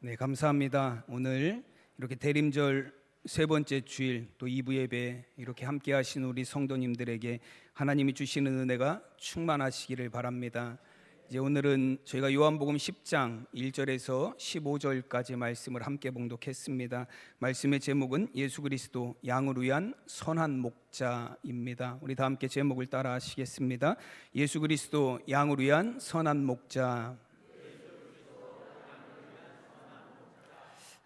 네, 감사합니다. 오늘 이렇게 대림절 세 번째 주일 또 2부 예배 이렇게 함께 하신 우리 성도님들에게 하나님이 주시는 은혜가 충만하시기를 바랍니다. 이제 오늘은 저희가 요한복음 10장 1절에서 15절까지 말씀을 함께 봉독했습니다. 말씀의 제목은 예수 그리스도 양을 위한 선한 목자입니다. 우리 다 함께 제목을 따라 하시겠습니다. 예수 그리스도 양을 위한 선한 목자.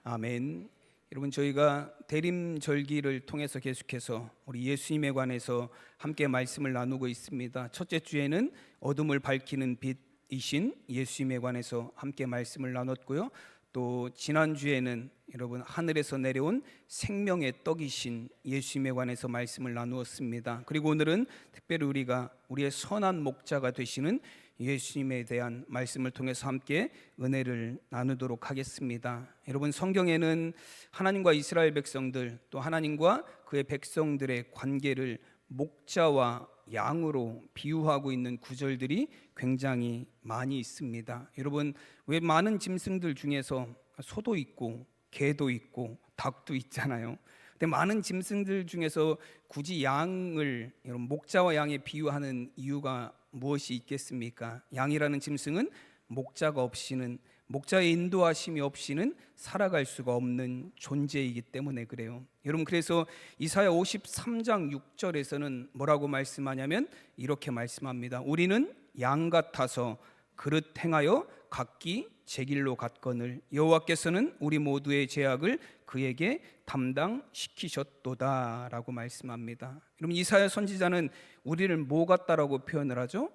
아멘. 여러분 저희가 대림절기를 통해서 계속해서 우리 예수님에 관해서 함께 말씀을 나누고 있습니다. 첫째 주에는 어둠을 밝히는 빛이신 예수님에 관해서 함께 말씀을 나눴고요. 또 지난 주에는 여러분 하늘에서 내려온 생명의 떡이신 예수님에 관해서 말씀을 나누었습니다. 그리고 오늘은 특별히 우리가 우리의 선한 목자가 되시는 예수님에 대한 말씀을 통해서 함께 은혜를 나누도록 하겠습니다. 여러분 성경에는 하나님과 이스라엘 백성들 또 하나님과 그의 백성들의 관계를 목자와 양으로 비유하고 있는 구절들이 굉장히 많이 있습니다. 여러분 왜 많은 짐승들 중에서 소도 있고 개도 있고 닭도 있잖아요. 근데 많은 짐승들 중에서 굳이 양을 여러분 목자와 양에 비유하는 이유가 무엇이 있겠습니까? 양이라는 짐승은 목자가 없이는 목자의 인도하심이 없이는 살아갈 수가 없는 존재이기 때문에 그래요. 여러분 그래서 이사야 53장 6절에서는 뭐라고 말씀하냐면 이렇게 말씀합니다. 우리는 양 같아서 그릇 행하여 각기 제 길로 갔거늘 여호와께서는 우리 모두의 죄악을 그에게 담당시키셨도다라고 말씀합니다. 여러분 이사야 선지자는 우리를 뭐 같다라고 표현을 하죠?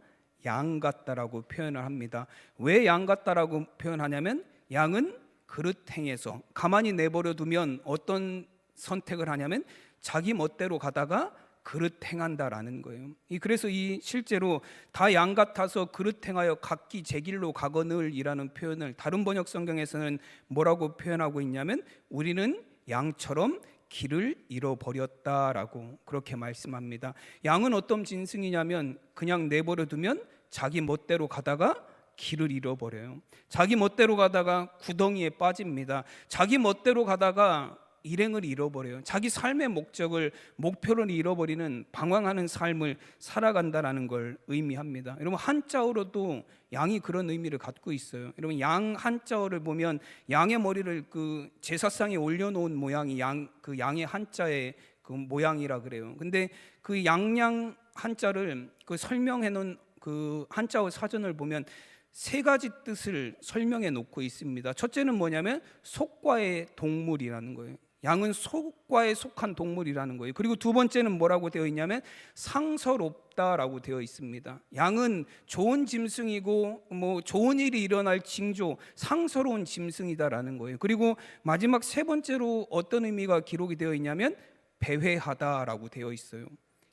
양 같다라고 표현을 합니다. 왜 양 같다라고 표현하냐면 양은 그릇 행해서 가만히 내버려 두면 어떤 선택을 하냐면 자기 멋대로 가다가 그릇 행한다라는 거예요. 이 그래서 이 실제로 다 양 같아서 그릇 행하여 각기 제 길로 가거늘이라는 표현을 다른 번역 성경에서는 뭐라고 표현하고 있냐면 우리는 양처럼 길을 잃어버렸다라고 그렇게 말씀합니다. 양은 어떤 짐승이냐면 그냥 내버려 두면 자기 멋대로 가다가 길을 잃어버려요. 자기 멋대로 가다가 구덩이에 빠집니다. 자기 멋대로 가다가 일행을 잃어버려요. 자기 삶의 목적을 목표를 잃어버리는 방황하는 삶을 살아간다라는 걸 의미합니다. 여러분 한자어로도 양이 그런 의미를 갖고 있어요. 여러분 양 한자어를 보면 양의 머리를 그 제사상에 올려놓은 모양이 양 그 양의 한자의 그 모양이라 그래요. 근데 그 양양 한자를 그 설명해 놓은 그 한자어 사전을 보면 세 가지 뜻을 설명해 놓고 있습니다. 첫째는 뭐냐면 속과의 동물이라는 거예요. 양은 속과에 속한 동물이라는 거예요. 그리고 두 번째는 뭐라고 되어 있냐면 상서롭다라고 되어 있습니다. 양은 좋은 짐승이고 뭐 좋은 일이 일어날 징조, 상서로운 짐승이다라는 거예요. 그리고 마지막 세 번째로 어떤 의미가 기록이 되어 있냐면 배회하다라고 되어 있어요.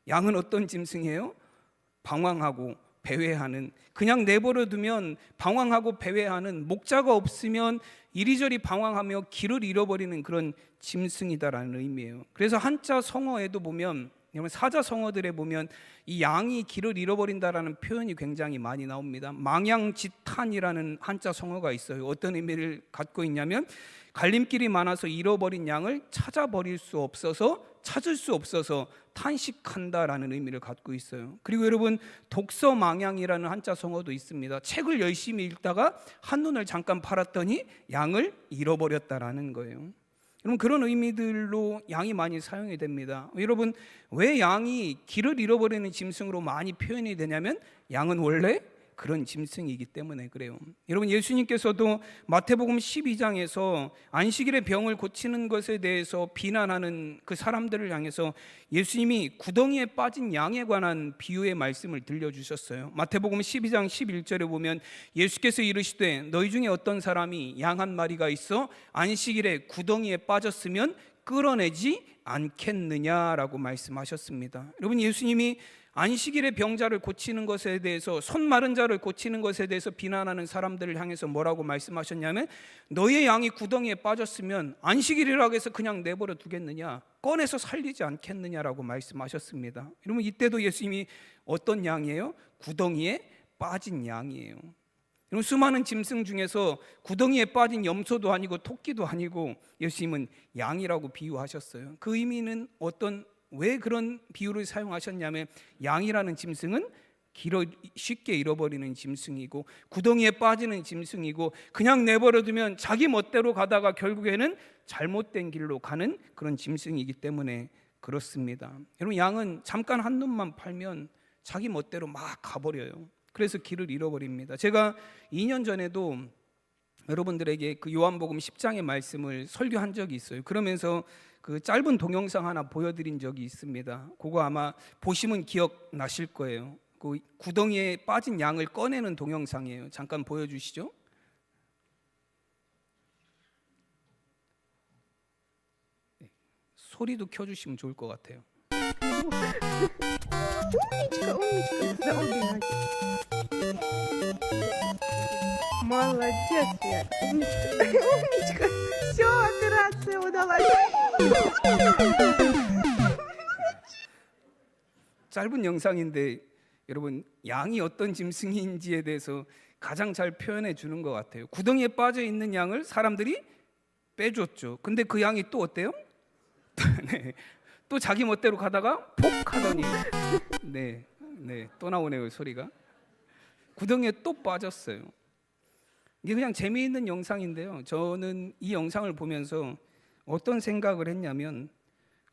양은 어떤 짐승이에요? 방황하고 배회하는 그냥 내버려 두면 방황하고 배회하는 목자가 없으면 이리저리 방황하며 길을 잃어버리는 그런 짐승이다라는 의미예요. 그래서 한자 성어에도 보면 사자 성어들에 보면 이 양이 길을 잃어버린다라는 표현이 굉장히 많이 나옵니다. 망양지탄이라는 한자 성어가 있어요. 어떤 의미를 갖고 있냐면 갈림길이 많아서 잃어버린 양을 찾아버릴 수 없어서 찾을 수 없어서 탄식한다라는 의미를 갖고 있어요. 그리고 여러분 독서 망양이라는 한자 성어도 있습니다. 책을 열심히 읽다가 한눈을 잠깐 팔았더니 양을 잃어버렸다라는 거예요. 여러분 그런 의미들로 양이 많이 사용이 됩니다. 여러분 왜 양이 길을 잃어버리는 짐승으로 많이 표현이 되냐면 양은 원래 그런 짐승이기 때문에 그래요. 여러분 예수님께서도 마태복음 12장에서 안식일의 병을 고치는 것에 대해서 비난하는 그 사람들을 향해서 예수님이 구덩이에 빠진 양에 관한 비유의 말씀을 들려 주셨어요. 마태복음 12장 11절에 보면 예수께서 이르시되 너희 중에 어떤 사람이 양 한 마리가 있어 안식일에 구덩이에 빠졌으면 끌어내지 않겠느냐라고 말씀하셨습니다. 여러분 예수님이 안식일에 병자를 고치는 것에 대해서 손 마른 자를 고치는 것에 대해서 비난하는 사람들을 향해서 뭐라고 말씀하셨냐면 너의 양이 구덩이에 빠졌으면 안식일이라고 해서 그냥 내버려 두겠느냐 꺼내서 살리지 않겠느냐라고 말씀하셨습니다. 여러분 이때도 예수님이 어떤 양이에요? 구덩이에 빠진 양이에요. 여러분 수많은 짐승 중에서 구덩이에 빠진 염소도 아니고 토끼도 아니고 예수님은 양이라고 비유하셨어요. 그 의미는 어떤 왜 그런 비유를 사용하셨냐면 양이라는 짐승은 길어 쉽게 잃어버리는 짐승이고 구덩이에 빠지는 짐승이고 그냥 내버려두면 자기 멋대로 가다가 결국에는 잘못된 길로 가는 그런 짐승이기 때문에 그렇습니다. 여러분 양은 잠깐 한 눈만 팔면 자기 멋대로 막 가버려요. 그래서 길을 잃어버립니다. 제가 2년 전에도 여러분들에게 그 요한복음 10장의 말씀을 설교한 적이 있어요. 그러면서 그 짧은 동영상 하나 보여드린 적이 있습니다. 그거 아마 보시면 기억나실 거예요. 그 구덩이에 빠진 양을 꺼내는 동영상이에요. 잠깐 보여주시죠. 네, 소리도 켜주시면 좋을 것 같아요. Умничка, умничка, да, убегай. Молодец, Свет, умничка, умничка. Все, операция удалась. 짧은 영상인데 여러분 양이 어떤 짐승인지에 대해서 가장 잘 표현해 주는 것 같아요. 구덩이에 빠져 있는 양을 사람들이 빼줬죠. 근데 그 양이 또 어때요? 네, 또 자기 멋대로 가다가 폭 하더니 네, 네, 또 나오네요 소리가. 구덩이에 또 빠졌어요. 이게 그냥 재미있는 영상인데요. 저는 이 영상을 보면서 어떤 생각을 했냐면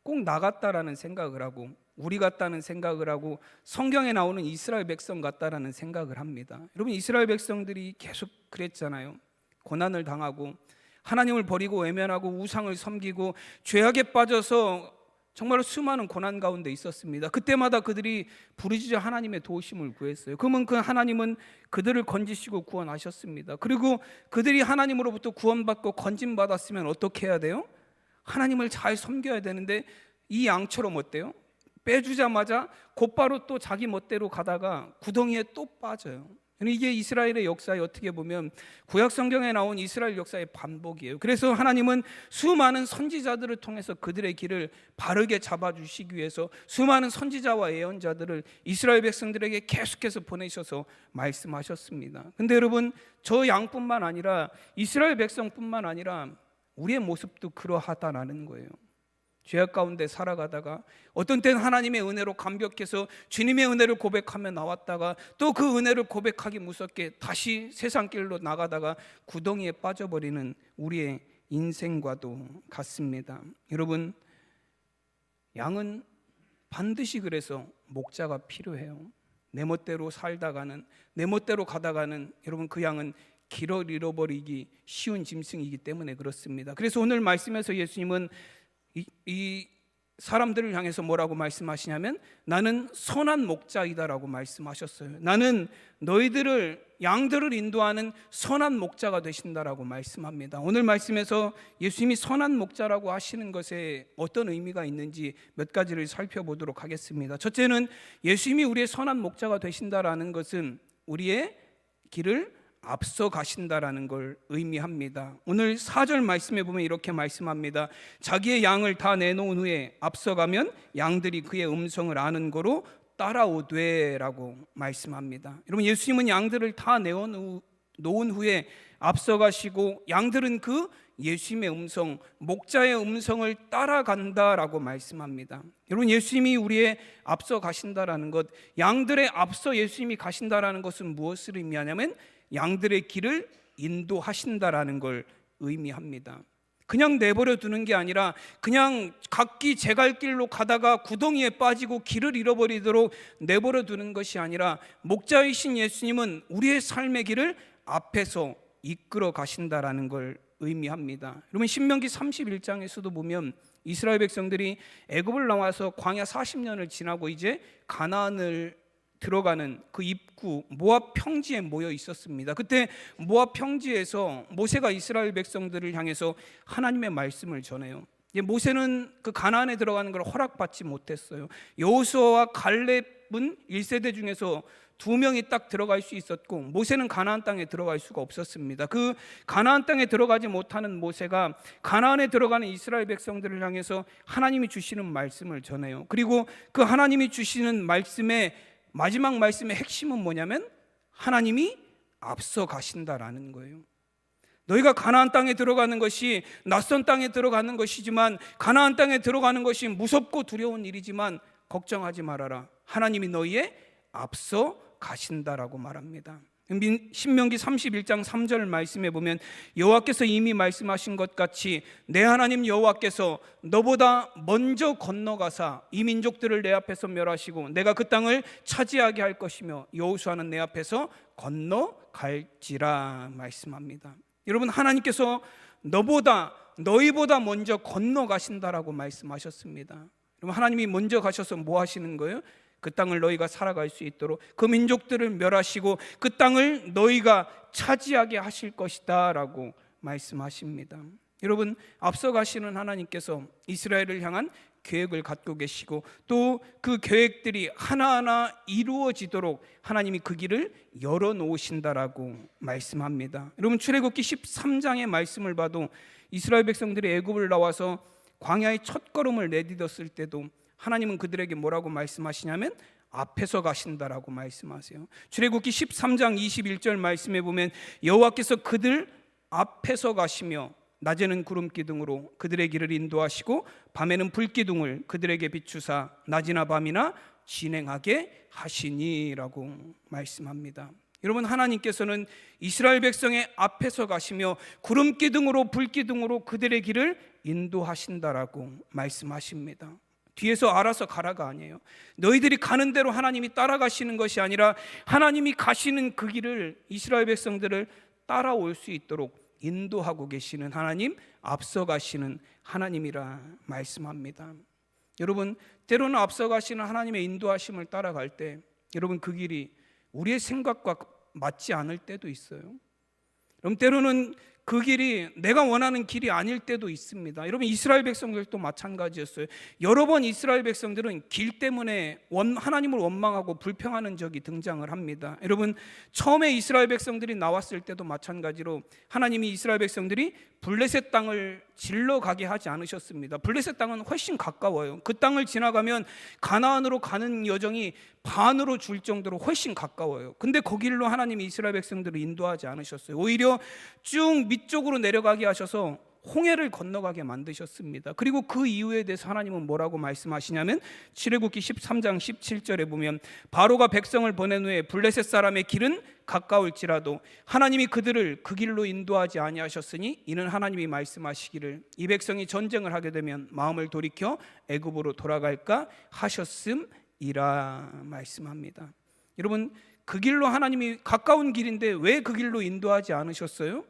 꼭 나갔다라는 생각을 하고 우리 같다는 생각을 하고 성경에 나오는 이스라엘 백성 같다라는 생각을 합니다. 여러분 이스라엘 백성들이 계속 그랬잖아요. 고난을 당하고 하나님을 버리고 외면하고 우상을 섬기고 죄악에 빠져서 정말 수많은 고난 가운데 있었습니다. 그때마다 그들이 부르짖어 하나님의 도우심을 구했어요. 그러면 그 하나님은 그들을 건지시고 구원하셨습니다. 그리고 그들이 하나님으로부터 구원받고 건진 받았으면 어떻게 해야 돼요? 하나님을 잘 섬겨야 되는데 이 양처럼 어때요? 빼주자마자 곧바로 또 자기 멋대로 가다가 구덩이에 또 빠져요. 이게 이스라엘의 역사에 어떻게 보면 구약 성경에 나온 이스라엘 역사의 반복이에요. 그래서 하나님은 수많은 선지자들을 통해서 그들의 길을 바르게 잡아 주시기 위해서 수많은 선지자와 예언자들을 이스라엘 백성들에게 계속해서 보내셔서 말씀하셨습니다. 근데 여러분 저 양뿐만 아니라 이스라엘 백성뿐만 아니라 우리의 모습도 그러하다라는 거예요. 죄악 가운데 살아가다가 어떤 때는 하나님의 은혜로 감격해서 주님의 은혜를 고백하며 나왔다가 또 그 은혜를 고백하기 무섭게 다시 세상 길로 나가다가 구덩이에 빠져버리는 우리의 인생과도 같습니다. 여러분 양은 반드시 그래서 목자가 필요해요. 내 멋대로 살다가는 내 멋대로 가다가는 여러분 그 양은 길을 잃어버리기 쉬운 짐승이기 때문에 그렇습니다. 그래서 오늘 말씀에서 예수님은 이, 이 사람들을 향해서 뭐라고 말씀하시냐면 나는 선한 목자이다라고 말씀하셨어요. 나는 너희들을 양들을 인도하는 선한 목자가 되신다라고 말씀합니다. 오늘 말씀에서 예수님이 선한 목자라고 하시는 것에 어떤 의미가 있는지 몇 가지를 살펴보도록 하겠습니다. 첫째는 예수님이 우리의 선한 목자가 되신다라는 것은 우리의 길을 앞서 가신다라는 걸 의미합니다. 오늘 4절 말씀에 보면 이렇게 말씀합니다. 자기의 양을 다 내놓은 후에 앞서가면 양들이 그의 음성을 아는 거로 따라오되라고 말씀합니다. 여러분 예수님은 양들을 다 내어놓은 후에 앞서가시고 양들은 그 예수님의 음성, 목자의 음성을 따라간다라고 말씀합니다. 여러분 예수님이 우리의 앞서 가신다라는 것, 양들의 앞서 예수님이 가신다라는 것은 무엇을 의미하냐면 양들의 길을 인도하신다라는 걸 의미합니다. 그냥 내버려 두는 게 아니라 그냥 각기 제 갈 길로 가다가 구덩이에 빠지고 길을 잃어버리도록 내버려 두는 것이 아니라 목자이신 예수님은 우리의 삶의 길을 앞에서 이끌어 가신다라는 걸 의미합니다. 여러분 신명기 31장에서도 보면 이스라엘 백성들이 애굽을 나와서 광야 40년을 지나고 이제 가나안을 들어가는 그 입구 모압 평지에 모여 있었습니다. 그때 모압 평지에서 모세가 이스라엘 백성들을 향해서 하나님의 말씀을 전해요. 모세는 그 가나안에 들어가는 걸 허락받지 못했어요. 여호수아와 갈렙은 1세대 중에서 두 명이 딱 들어갈 수 있었고 모세는 가나안 땅에 들어갈 수가 없었습니다. 그 가나안 땅에 들어가지 못하는 모세가 가나안에 들어가는 이스라엘 백성들을 향해서 하나님이 주시는 말씀을 전해요. 그리고 그 하나님이 주시는 말씀에 마지막 말씀의 핵심은 뭐냐면 하나님이 앞서 가신다라는 거예요. 너희가 가나안 땅에 들어가는 것이 낯선 땅에 들어가는 것이지만 가나안 땅에 들어가는 것이 무섭고 두려운 일이지만 걱정하지 말아라. 하나님이 너희의 앞서 가신다라고 말합니다. 민- 신명기 31장 3절 말씀에 보면 여호와께서 이미 말씀하신 것 같이 내 하나님 여호와께서 너보다 먼저 건너가사 이 민족들을 내 앞에서 멸하시고 내가 그 땅을 차지하게 할 것이며 여호수아는 내 앞에서 건너갈지라 말씀합니다. 여러분 하나님께서 너보다 너희보다 먼저 건너가신다라고 말씀하셨습니다. 여러분 하나님이 먼저 가셔서 뭐 하시는 거예요? 그 땅을 너희가 살아갈 수 있도록 그 민족들을 멸하시고 그 땅을 너희가 차지하게 하실 것이다라고 말씀하십니다. 여러분 앞서 가시는 하나님께서 이스라엘을 향한 계획을 갖고 계시고 또 그 계획들이 하나하나 이루어지도록 하나님이 그 길을 열어 놓으신다라고 말씀합니다. 여러분 출애굽기 13장의 말씀을 봐도 이스라엘 백성들이 애굽을 나와서 광야의 첫 걸음을 내딛었을 때도 하나님은 그들에게 뭐라고 말씀하시냐면 앞에서 가신다라고 말씀하세요. 출애굽기 13장 21절 말씀에 보면 여호와께서 그들 앞에서 가시며 낮에는 구름 기둥으로 그들의 길을 인도하시고 밤에는 불 기둥을 그들에게 비추사 낮이나 밤이나 진행하게 하시니라고 말씀합니다. 여러분 하나님께서는 이스라엘 백성의 앞에서 가시며 구름 기둥으로 불 기둥으로 그들의 길을 인도하신다라고 말씀하십니다. 뒤에서 알아서 가라가 아니에요. 너희들이 가는 대로 하나님이 따라가시는 것이 아니라 하나님이 가시는 그 길을 이스라엘 백성들을 따라올 수 있도록 인도하고 계시는 하나님, 앞서 가시는 하나님이라 말씀합니다. 여러분, 때로는 앞서 가시는 하나님의 인도하심을 따라갈 때 여러분 그 길이 우리의 생각과 맞지 않을 때도 있어요. 그럼 때로는 그 길이 내가 원하는 길이 아닐 때도 있습니다. 여러분 이스라엘 백성들도 마찬가지였어요. 여러 번 이스라엘 백성들은 길 때문에 원, 하나님을 원망하고 불평하는 적이 등장을 합니다. 여러분 처음에 이스라엘 백성들이 나왔을 때도 마찬가지로 하나님이 이스라엘 백성들이 블레셋 땅을 질러 가게 하지 않으셨습니다. 블레셋 땅은 훨씬 가까워요. 그 땅을 지나가면 가나안으로 가는 여정이 반으로 줄 정도로 훨씬 가까워요. 근데 거길로 하나님이 이스라엘 백성들을 인도하지 않으셨어요. 오히려 쭉 밑쪽으로 내려가게 하셔서 홍해를 건너가게 만드셨습니다. 그리고 그 이유에 대해서 하나님은 뭐라고 말씀하시냐면 출애굽기 13장 17절에 보면 바로가 백성을 보낸 후에 블레셋 사람의 길은 가까울지라도 하나님이 그들을 그 길로 인도하지 아니하셨으니 이는 하나님이 말씀하시기를 이 백성이 전쟁을 하게 되면 마음을 돌이켜 애굽으로 돌아갈까 하셨음이라 말씀합니다. 여러분 그 길로 하나님이 가까운 길인데 왜 그 길로 인도하지 않으셨어요?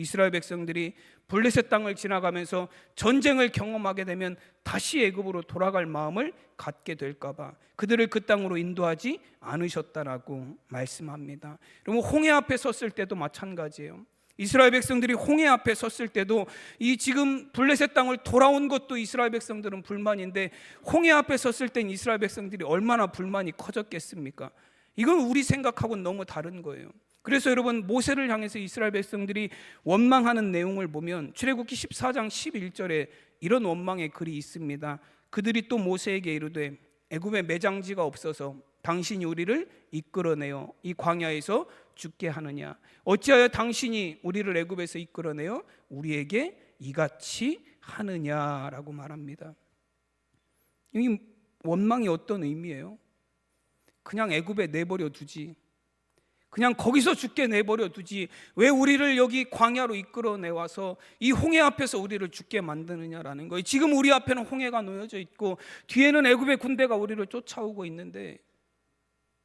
이스라엘 백성들이 블레셋 땅을 지나가면서 전쟁을 경험하게 되면 다시 애굽으로 돌아갈 마음을 갖게 될까 봐 그들을 그 땅으로 인도하지 않으셨다라고 말씀합니다. 여러분 홍해 앞에 섰을 때도 마찬가지예요. 이스라엘 백성들이 홍해 앞에 섰을 때도 이 지금 블레셋 땅을 돌아온 것도 이스라엘 백성들은 불만인데 홍해 앞에 섰을 땐 이스라엘 백성들이 얼마나 불만이 커졌겠습니까? 이건 우리 생각하고는 너무 다른 거예요. 그래서 여러분 모세를 향해서 이스라엘 백성들이 원망하는 내용을 보면 출애굽기 14장 11절에 이런 원망의 글이 있습니다. 그들이 또 모세에게 이르되 애굽에 매장지가 없어서 당신이 우리를 이끌어내어 이 광야에서 죽게 하느냐 어찌하여 당신이 우리를 애굽에서 이끌어내어 우리에게 이같이 하느냐라고 말합니다. 이 원망이 어떤 의미예요? 그냥 애굽에 내버려 두지. 그냥 거기서 죽게 내버려 두지. 왜 우리를 여기 광야로 이끌어 내와서 이 홍해 앞에서 우리를 죽게 만드느냐라는 거예요. 지금 우리 앞에는 홍해가 놓여져 있고 뒤에는 애굽의 군대가 우리를 쫓아오고 있는데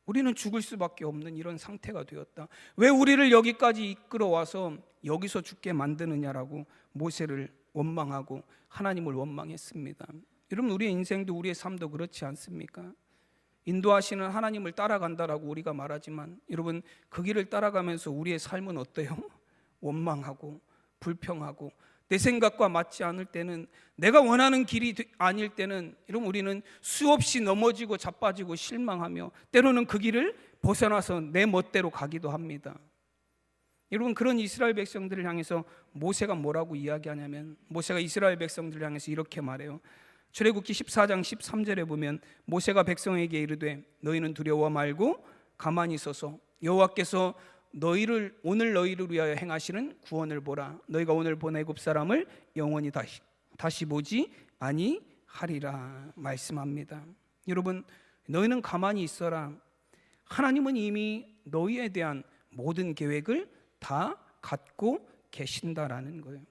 우리는 죽을 수밖에 없는 이런 상태가 되었다. 왜 우리를 여기까지 이끌어 와서 여기서 죽게 만드느냐라고 모세를 원망하고 하나님을 원망했습니다. 여러분 우리의 인생도 우리의 삶도 그렇지 않습니까? 인도하시는 하나님을 따라간다라고 우리가 말하지만 여러분 그 길을 따라가면서 우리의 삶은 어때요? 원망하고 불평하고 내 생각과 맞지 않을 때는 내가 원하는 길이 되- 아닐 때는 여러분 우리는 수없이 넘어지고 자빠지고 실망하며 때로는 그 길을 벗어나서 내 멋대로 가기도 합니다. 여러분 그런 이스라엘 백성들을 향해서 모세가 뭐라고 이야기하냐면 모세가 이스라엘 백성들을 향해서 이렇게 말해요. 출애굽기 14장 13절에 보면 모세가 백성에게 이르되 너희는 두려워 말고 가만히 서서 여호와께서 너희를 오늘 너희를 위하여 행하시는 구원을 보라. 너희가 오늘 본 애굽 사람을 영원히 다시 다시 보지 아니하리라 말씀합니다. 여러분 너희는 가만히 있어라. 하나님은 이미 너희에 대한 모든 계획을 다 갖고 계신다라는 거예요.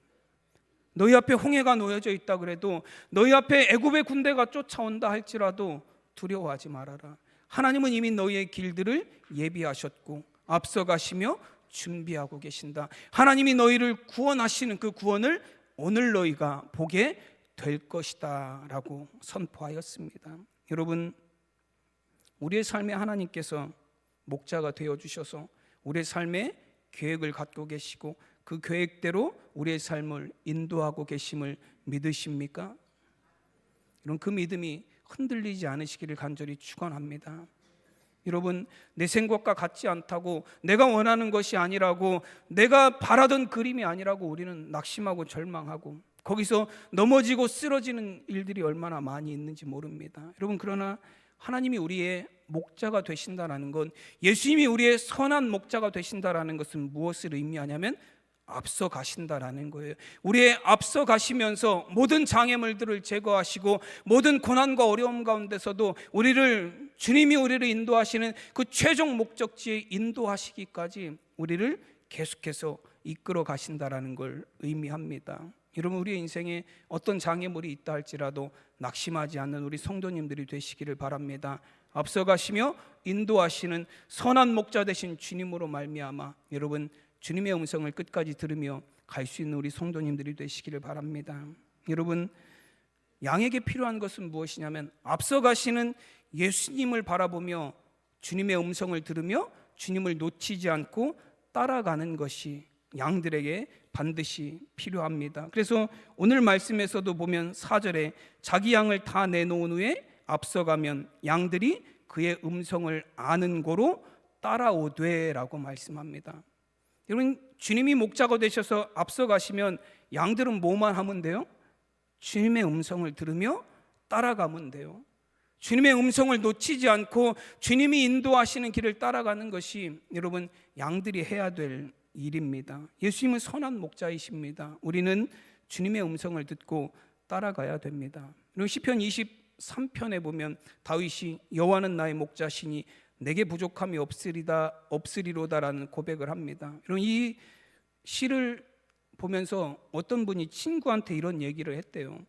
너희 앞에 홍해가 놓여져 있다 그래도 너희 앞에 애굽의 군대가 쫓아온다 할지라도 두려워하지 말아라. 하나님은 이미 너희의 길들을 예비하셨고 앞서가시며 준비하고 계신다. 하나님이 너희를 구원하시는 그 구원을 오늘 너희가 보게 될 것이다라고 선포하였습니다. 여러분 우리의 삶에 하나님께서 목자가 되어 주셔서 우리의 삶에 계획을 갖고 계시고 그 계획대로 우리의 삶을 인도하고 계심을 믿으십니까? 이런 그 믿음이 흔들리지 않으시기를 간절히 축원합니다. 여러분 내 생각과 같지 않다고 내가 원하는 것이 아니라고 내가 바라던 그림이 아니라고 우리는 낙심하고 절망하고 거기서 넘어지고 쓰러지는 일들이 얼마나 많이 있는지 모릅니다. 여러분 그러나 하나님이 우리의 목자가 되신다라는 건 예수님이 우리의 선한 목자가 되신다라는 것은 무엇을 의미하냐면 앞서 가신다라는 거예요. 우리의 앞서 가시면서 모든 장애물들을 제거하시고 모든 고난과 어려움 가운데서도 우리를 주님이 우리를 인도하시는 그 최종 목적지에 인도하시기까지 우리를 계속해서 이끌어 가신다라는 걸 의미합니다. 여러분 우리의 인생에 어떤 장애물이 있다 할지라도 낙심하지 않는 우리 성도님들이 되시기를 바랍니다. 앞서 가시며 인도하시는 선한 목자 되신 주님으로 말미암아 여러분 주님의 음성을 끝까지 들으며 갈 수 있는 우리 성도님들이 되시기를 바랍니다. 여러분 양에게 필요한 것은 무엇이냐면 앞서 가시는 예수님을 바라보며 주님의 음성을 들으며 주님을 놓치지 않고 따라가는 것이 양들에게 반드시 필요합니다. 그래서 오늘 말씀에서도 보면 4절에 자기 양을 다 내놓은 후에 앞서가면 양들이 그의 음성을 아는 고로 따라오되라고 말씀합니다. 여러분 주님이 목자가 되셔서 앞서가시면 양들은 뭐만 하면 돼요? 주님의 음성을 들으며 따라가면 돼요. 주님의 음성을 놓치지 않고 주님이 인도하시는 길을 따라가는 것이 여러분 양들이 해야 될 일입니다. 예수님은 선한 목자이십니다. 우리는 주님의 음성을 듣고 따라가야 됩니다. 그리고 시편 23편에 보면 다윗이 여호와는 나의 목자시니 내게 부족함이 없으리다 없으리로다라는 고백을 합니다. 여러분 이 시를 보면서 어떤 분이 친구한테 이런 얘기를 했대요.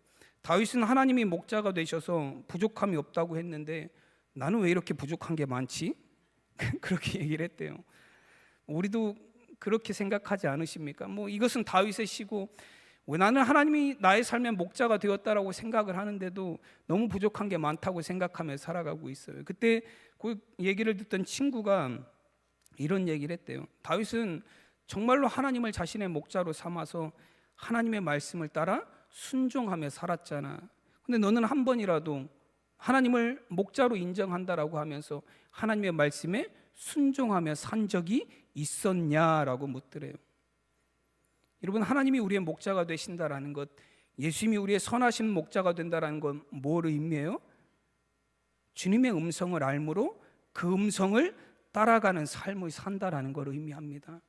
다윗은 하나님이 목자가 되셔서 부족함이 없다고 했는데 나는 왜 이렇게 부족한 게 많지? 그렇게 얘기를 했대요. 우리도 그렇게 생각하지 않으십니까? 뭐 이것은 다윗의 시고 왜 나는 하나님이 나의 삶의 목자가 되었다라고 생각을 하는데도 너무 부족한 게 많다고 생각하며 살아가고 있어요. 그때 그 얘기를 듣던 친구가 이런 얘기를 했대요. 다윗은 정말로 하나님을 자신의 목자로 삼아서 하나님의 말씀을 따라 순종하며 살았잖아. 근데 너는 한 번이라도 하나님을 목자로 인정한다라고 하면서 하나님의 말씀에 순종하며 산 적이 있었냐라고 묻더래요. 여러분 하나님이 우리의 목자가 되신다라는 것, 예수님이 우리의 선하신 목자가 된다라는 건 뭘 의미해요? 주님의 음성을 알므로 그 음성을 따라가는 삶을 산다라는 걸 의미합니다.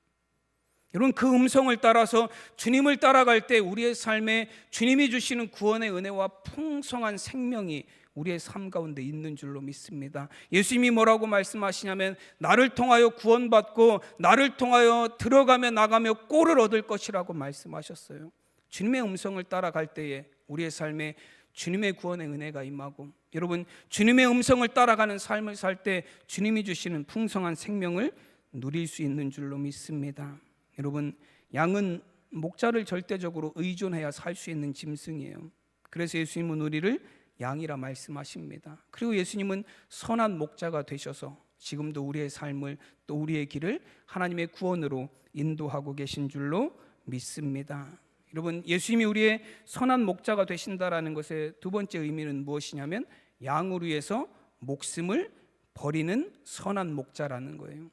여러분 그 음성을 따라서 주님을 따라갈 때 우리의 삶에 주님이 주시는 구원의 은혜와 풍성한 생명이 우리의 삶 가운데 있는 줄로 믿습니다. 예수님이 뭐라고 말씀하시냐면 나를 통하여 구원받고 나를 통하여 들어가며 나가며 꼴을 얻을 것이라고 말씀하셨어요. 주님의 음성을 따라갈 때에 우리의 삶에 주님의 구원의 은혜가 임하고 여러분 주님의 음성을 따라가는 삶을 살 때 주님이 주시는 풍성한 생명을 누릴 수 있는 줄로 믿습니다. 여러분 양은 목자를 절대적으로 의존해야 살 수 있는 짐승이에요. 그래서 예수님은 우리를 양이라 말씀하십니다. 그리고 예수님은 선한 목자가 되셔서 지금도 우리의 삶을 또 우리의 길을 하나님의 구원으로 인도하고 계신 줄로 믿습니다. 여러분 예수님이 우리의 선한 목자가 되신다라는 것의 두 번째 의미는 무엇이냐면 양을 위해서 목숨을 버리는 선한 목자라는 거예요.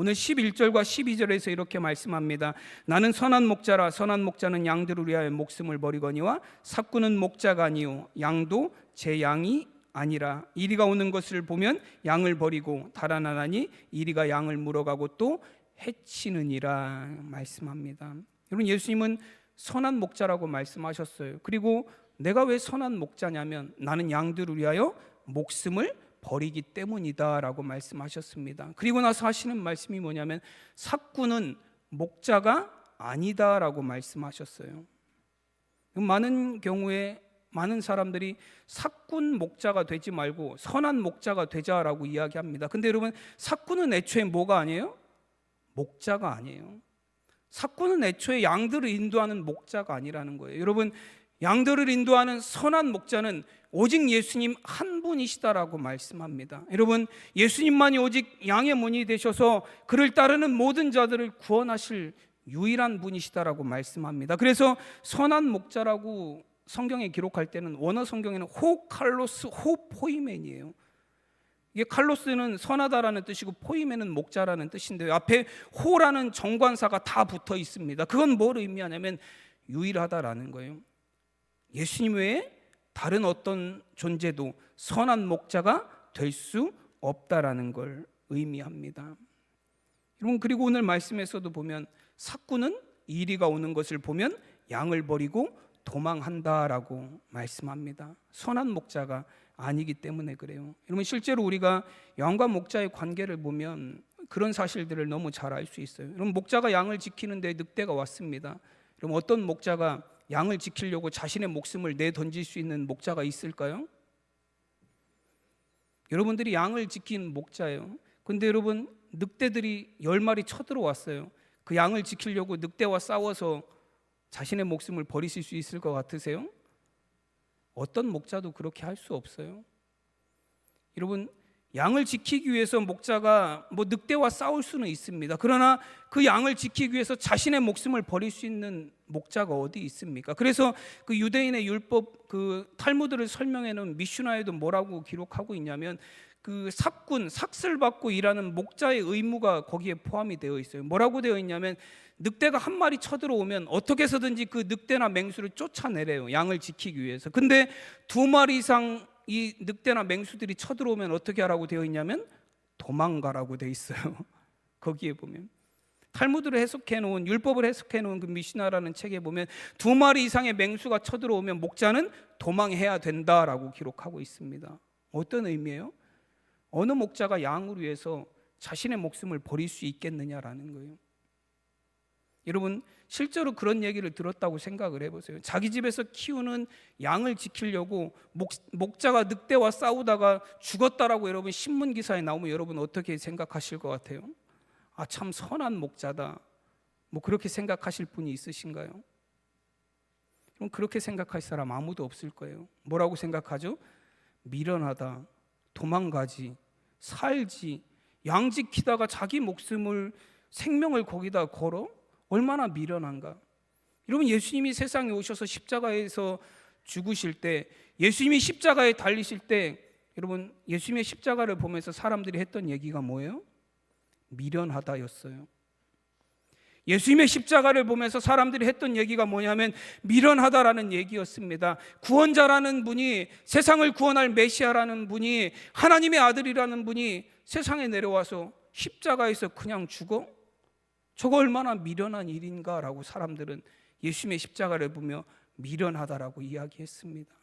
오늘 11절과 12절에서 이렇게 말씀합니다. 나는 선한 목자라 선한 목자는 양들을 위하여 목숨을 버리거니와 삭구는 목자가 아니요 양도 제 양이 아니라 이리가 오는 것을 보면 양을 버리고 달아나나니 이리가 양을 물어가고 또 해치느니라 말씀합니다. 여러분 예수님은 선한 목자라고 말씀하셨어요. 그리고 내가 왜 선한 목자냐면 나는 양들을 위하여 목숨을 버리기 때문이다라고 말씀하셨습니다. 그리고 나서 하시는 말씀이 뭐냐면 삭구는 목자가 아니다라고 말씀하셨어요. 많은 경우에 많은 사람들이 삭군 목자가 되지 말고 선한 목자가 되자라고 이야기합니다. 근데 여러분 삭군은 애초에 뭐가 아니에요? 목자가 아니에요. 삭군은 애초에 양들을 인도하는 목자가 아니라는 거예요. 여러분 양들을 인도하는 선한 목자는 오직 예수님 한 분이시다라고 말씀합니다. 여러분 예수님만이 오직 양의 문이 되셔서 그를 따르는 모든 자들을 구원하실 유일한 분이시다라고 말씀합니다. 그래서 선한 목자라고 성경에 기록할 때는 원어 성경에는 호 칼로스 호 포이멘이에요. 이게 칼로스는 선하다라는 뜻이고 포이멘은 목자라는 뜻인데요. 앞에 호라는 정관사가 다 붙어 있습니다. 그건 뭘 의미하냐면 유일하다라는 거예요. 예수님 외에 다른 어떤 존재도 선한 목자가 될 수 없다라는 걸 의미합니다. 여러분 그리고 오늘 말씀에서도 보면 삭구는 이리가 오는 것을 보면 양을 버리고 도망한다라고 말씀합니다. 선한 목자가 아니기 때문에 그래요. 여러분 실제로 우리가 양과 목자의 관계를 보면 그런 사실들을 너무 잘 알 수 있어요. 여러분 목자가 양을 지키는데 늑대가 왔습니다. 그럼 어떤 목자가 양을 지키려고 자신의 목숨을 내 던질 수 있는 목자가 있을까요? 여러분들이 양을 지킨 목자예요. 근데 여러분 늑대들이 열 마리 쳐들어왔어요. 그 양을 지키려고 늑대와 싸워서 자신의 목숨을 버리실 수 있을 것 같으세요? 어떤 목자도 그렇게 할 수 없어요. 여러분 양을 지키기 위해서 목자가 뭐 늑대와 싸울 수는 있습니다. 그러나 그 양을 지키기 위해서 자신의 목숨을 버릴 수 있는 목자가 어디 있습니까? 그래서 그 유대인의 율법 그 탈무드를 설명해 놓은 미슈나에도 뭐라고 기록하고 있냐면 그 삭군 삭슬 받고 일하는 목자의 의무가 거기에 포함이 되어 있어요. 뭐라고 되어 있냐면 늑대가 한 마리 쳐들어오면 어떻게 해서든지 그 늑대나 맹수를 쫓아내래요. 양을 지키기 위해서. 근데 두 마리 이상 이 늑대나 맹수들이 쳐들어오면 어떻게 하라고 되어 있냐면 도망가라고 되어 있어요. 거기에 보면 탈무드를 해석해 놓은 율법을 해석해 놓은 그 미시나라는 책에 보면 두 마리 이상의 맹수가 쳐들어오면 목자는 도망해야 된다라고 기록하고 있습니다. 어떤 의미예요? 어느 목자가 양을 위해서 자신의 목숨을 버릴 수 있겠느냐라는 거예요. 여러분 실제로 그런 얘기를 들었다고 생각을 해보세요. 자기 집에서 키우는 양을 지키려고 목, 목자가 늑대와 싸우다가 죽었다라고 여러분 신문 기사에 나오면 여러분 어떻게 생각하실 것 같아요? 아 참 선한 목자다. 뭐 그렇게 생각하실 분이 있으신가요? 그럼 그렇게 생각할 사람 아무도 없을 거예요. 뭐라고 생각하죠? 미련하다, 도망가지, 살지, 양 지키다가 자기 목숨을 생명을 거기다 걸어 얼마나 미련한가. 여러분 예수님이 세상에 오셔서 십자가에서 죽으실 때 예수님이 십자가에 달리실 때 여러분 예수님의 십자가를 보면서 사람들이 했던 얘기가 뭐예요? 미련하다였어요. 예수님의 십자가를 보면서 사람들이 했던 얘기가 뭐냐면 미련하다라는 얘기였습니다. 구원자라는 분이 세상을 구원할 메시아라는 분이 하나님의 아들이라는 분이 세상에 내려와서 십자가에서 그냥 죽어? 저거 얼마나 미련한 일인가라고 사람들은 예수님의 십자가를 보며 미련하다라고 이야기했습니다.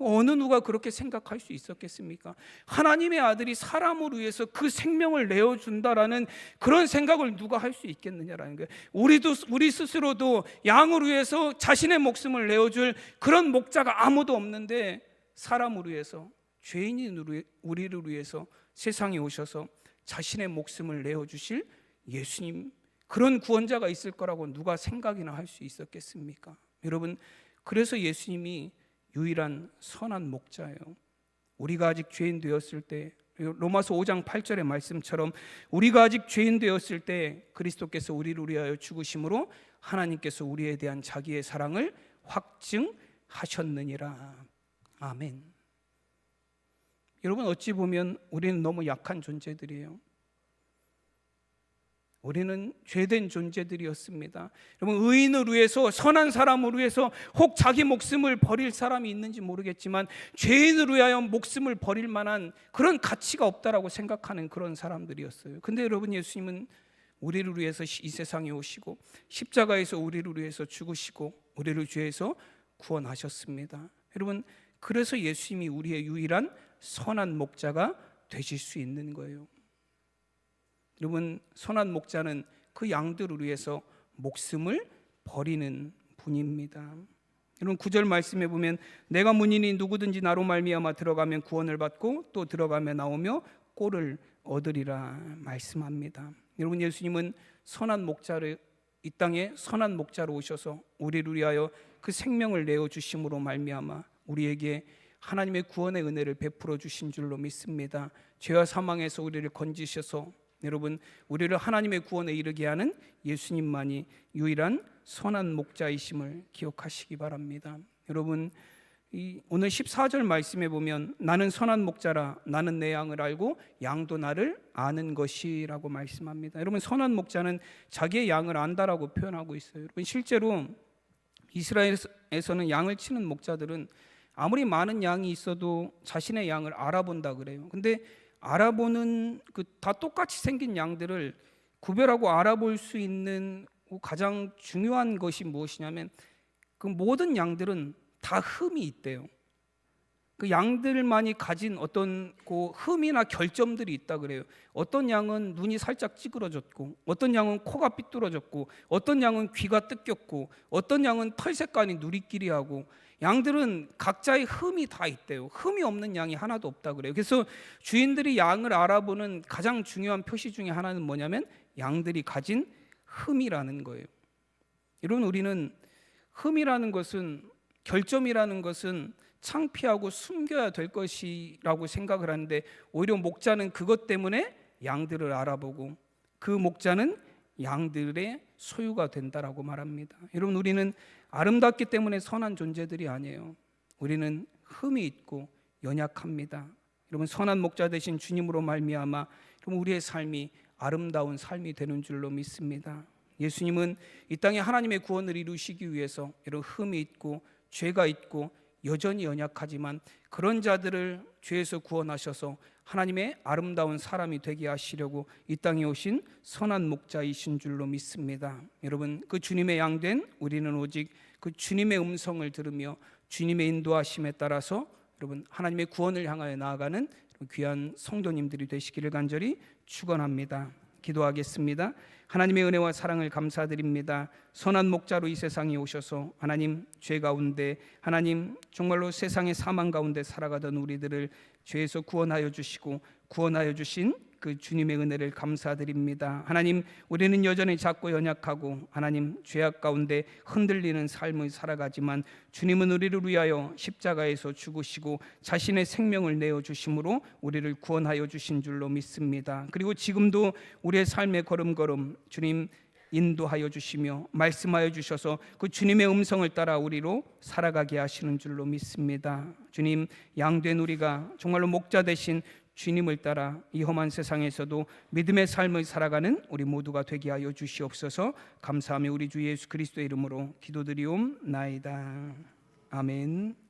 어느 누가 그렇게 생각할 수 있었겠습니까? 하나님의 아들이 사람을 위해서 그 생명을 내어 준다라는 그런 생각을 누가 할 수 있겠느냐라는 거예요. 우리도 우리 스스로도 양을 위해서 자신의 목숨을 내어 줄 그런 목자가 아무도 없는데 사람을 위해서 죄인인 우리를 위해서 세상에 오셔서 자신의 목숨을 내어 주실 예수님 그런 구원자가 있을 거라고 누가 생각이나 할 수 있었겠습니까? 여러분 그래서 예수님이 유일한 선한 목자예요. 우리가 아직 죄인 되었을 때 로마서 5장 8절의 말씀처럼 우리가 아직 죄인 되었을 때 그리스도께서 우리를 위하여 죽으심으로 하나님께서 우리에 대한 자기의 사랑을 확증하셨느니라. 아멘. 여러분 어찌 보면 우리는 너무 약한 존재들이에요. 우리는 죄된 존재들이었습니다. 여러분 의인을 위해서 선한 사람을 위해서 혹 자기 목숨을 버릴 사람이 있는지 모르겠지만 죄인을 위하여 목숨을 버릴 만한 그런 가치가 없다라고 생각하는 그런 사람들이었어요. 근데 여러분 예수님은 우리를 위해서 이 세상에 오시고 십자가에서 우리를 위해서 죽으시고 우리를 죄에서 구원하셨습니다. 여러분 그래서 예수님이 우리의 유일한 선한 목자가 되실 수 있는 거예요. 여러분 선한 목자는 그 양들을 위해서 목숨을 버리는 분입니다. 여러분 구절 말씀에 보면 내가 문인이 누구든지 나로 말미암아 들어가면 구원을 받고 또 들어가며 나오며 꼴을 얻으리라 말씀합니다. 여러분 예수님은 선한 목자를 이 땅에 선한 목자로 오셔서 우리를 위하여 그 생명을 내어 주심으로 말미암아 우리에게 하나님의 구원의 은혜를 베풀어 주신 줄로 믿습니다. 죄와 사망에서 우리를 건지셔서 여러분 우리를 하나님의 구원에 이르게 하는 예수님만이 유일한 선한 목자이심을 기억하시기 바랍니다. 여러분 이 오늘 14절 말씀에 보면 나는 선한 목자라 나는 내 양을 알고 양도 나를 아는 것이라고 말씀합니다. 여러분 선한 목자는 자기의 양을 안다라고 표현하고 있어요. 여러분 실제로 이스라엘에서는 양을 치는 목자들은 아무리 많은 양이 있어도 자신의 양을 알아본다 그래요. 근데 알아보는 그 다 똑같이 생긴 양들을 구별하고 알아볼 수 있는 가장 중요한 것이 무엇이냐면 그 모든 양들은 다 흠이 있대요. 그 양들만이 가진 어떤 그 흠이나 결점들이 있다 그래요. 어떤 양은 눈이 살짝 찌그러졌고, 어떤 양은 코가 삐뚤어졌고, 어떤 양은 귀가 뜯겼고, 어떤 양은 털 색깔이 누리끼리하고, 양들은 각자의 흠이 다 있대요. 흠이 없는 양이 하나도 없다 그래요. 그래서 주인들이 양을 알아보는 가장 중요한 표시 중에 하나는 뭐냐면 양들이 가진 흠이라는 거예요. 여러분 우리는 흠이라는 것은 결점이라는 것은 창피하고 숨겨야 될 것이라고 생각을 하는데 오히려 목자는 그것 때문에 양들을 알아보고 그 목자는 양들의 소유가 된다라고 말합니다. 여러분 우리는 아름답기 때문에 선한 존재들이 아니에요. 우리는 흠이 있고 연약합니다. 여러분 선한 목자 되신 주님으로 말미암아 여러분 우리의 삶이 아름다운 삶이 되는 줄로 믿습니다. 예수님은 이 땅에 하나님의 구원을 이루시기 위해서 이런 흠이 있고 죄가 있고 여전히 연약하지만 그런 자들을 죄에서 구원하셔서 하나님의 아름다운 사람이 되게 하시려고 이 땅에 오신 선한 목자이신 줄로 믿습니다. 여러분 그 주님의 양된 우리는 오직 그 주님의 음성을 들으며 주님의 인도하심에 따라서 여러분 하나님의 구원을 향하여 나아가는 귀한 성도님들이 되시기를 간절히 축원합니다. 기도하겠습니다. 하나님의 은혜와 사랑을 감사드립니다. 선한 목자로 이 세상에 오셔서 하나님 죄 가운데 하나님 정말로 세상의 사망 가운데 살아가던 우리들을 죄에서 구원하여 주시고 구원하여 주신 그 주님의 은혜를 감사드립니다. 하나님, 우리는 여전히 작고 연약하고 하나님 죄악 가운데 흔들리는 삶을 살아가지만 주님은 우리를 위하여 십자가에서 죽으시고 자신의 생명을 내어 주심으로 우리를 구원하여 주신 줄로 믿습니다. 그리고 지금도 우리의 삶의 걸음걸음 주님 인도하여 주시며 말씀하여 주셔서 그 주님의 음성을 따라 우리로 살아가게 하시는 줄로 믿습니다. 주님 양된 우리가 정말로 목자 되신 주님을 따라 이 험한 세상에서도 믿음의 삶을 살아가는 우리 모두가 되게 하여 주시옵소서. 감사하며 우리 주 예수 그리스도의 이름으로 기도드리옵나이다. 아멘.